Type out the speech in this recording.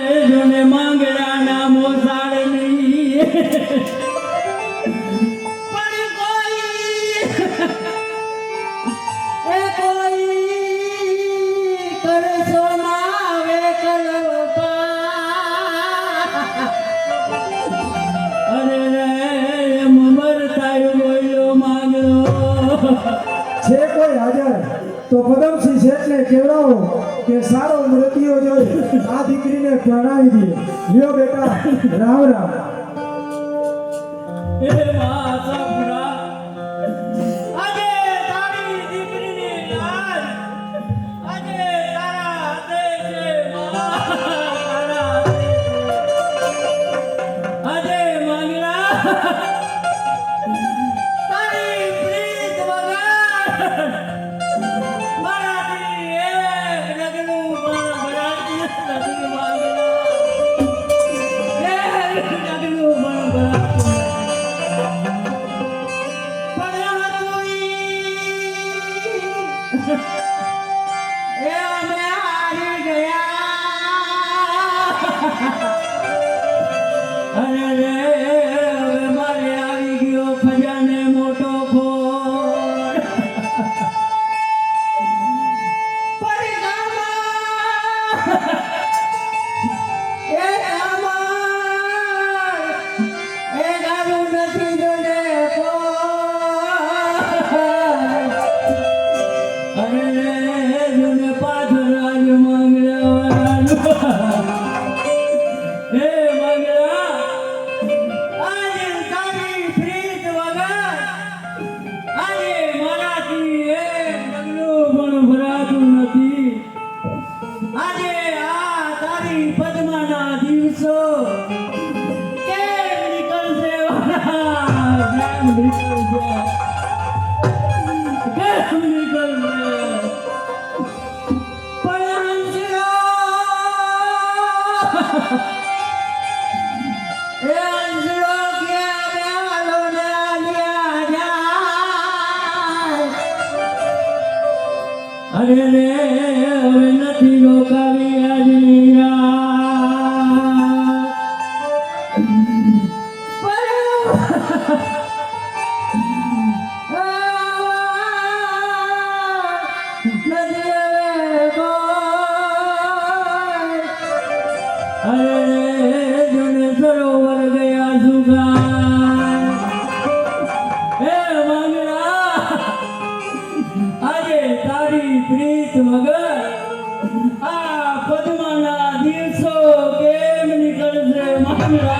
જોને માંગડાના મોસાળની પણ કોઈ એ કોઈ કરશો ના કલપા અરે રે એમ મરતાયો બોલ્યો માંગડો છે કોઈ હાજર? તો પદમસિંહ શેઠને કહેવડાવો કે સારો મૃત્યુ જોઈ આ દીકરીને પ્રણાવી દે લ્યો બેટા રામ રામ. હે માસપુરા એ અમે હારી મારે આવી ગયો ખજાને મોટો. પદ્માના દિવસો કેમ નીકળશે? કેમ નીકળશે અરે રે હવે નથી રોકાવી. વગર આ પદ્માના દિવસો કેમ નીકળશે માંગડા